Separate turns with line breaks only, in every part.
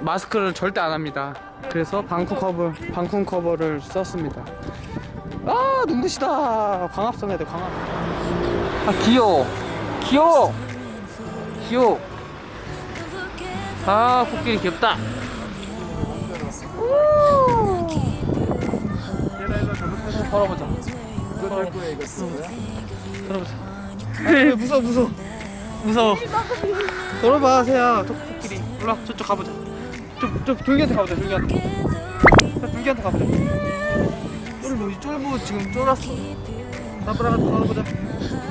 마스크를 절대 안 합니다. 그래서 방쿠 커버, 방쿵 커버를 썼습니다. 아 눈부시다. 광합성 해야 돼 광합성. 아 귀여워. 귀여워. 귀여워. 아 코끼리 귀엽다. 이거
거야 이거
걸어보자. 아, 무서워 무서워. 무서워. 걸어봐 세야. 저 코끼리. 올라 저쪽 가보자. 저저 돌기한테 가보자 돌기한테. 자, 돌기한테 가보자. 쫄보 쫄보 지금 쫄았어. 나브라가 걸어보자.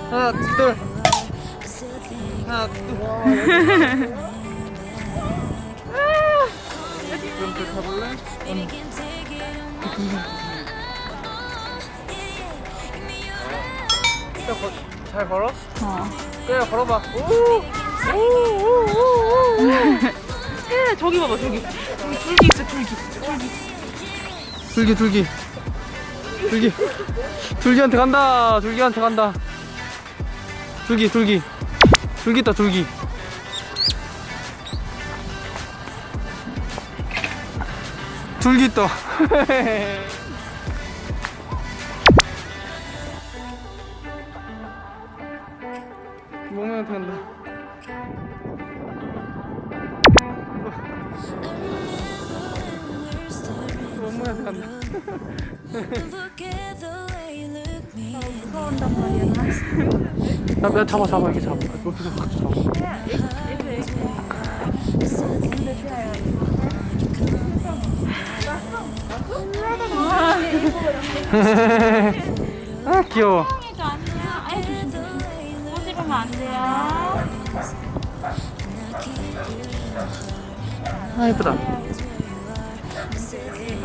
하나 둘. 하나 둘. 그럼 그 가볼래? 진짜 거, 잘 걸어?
어.
그래 걸어봐. 오! 오 오 오
저기 봐봐, 저기. 저기 줄기 있어, 줄기. 줄기.
줄기 줄기. 줄기. 줄기한테 간다. 줄기한테 간다. 줄기 줄기. 줄기 있다 줄기. 줄기 있다. 몽명한테 간다. 간다.
무서운단 말이야.
야, 야 잡아 잡아 이렇게 잡아 같이 잡아 아 귀여워
아니야. 아이, 조심. 꼬집으면 안 돼요.
아 예쁘다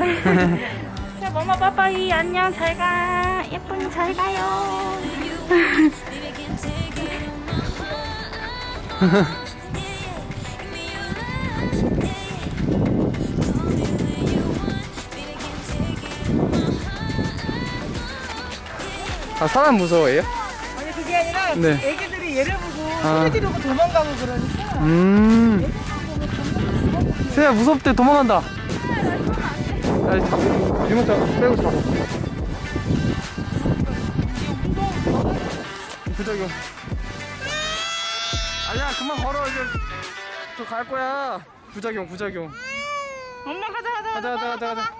자, 머마 빠빠이. 안녕, 잘 가. 예쁜이 잘 가요.
아 사람 무서워해요?
아니 그게 아니라
네.
애기들이 얘를 보고
아.
소리 지르고 도망가고 그러니까
음 세야 무섭대 도망간다 야잡 리모트 빼고 잡아. 부작용 아니야 그만 걸어 이제. 저 갈 거야. 부작용 부작용.
엄마 가자, 가자,
가자 가자 가자. 가자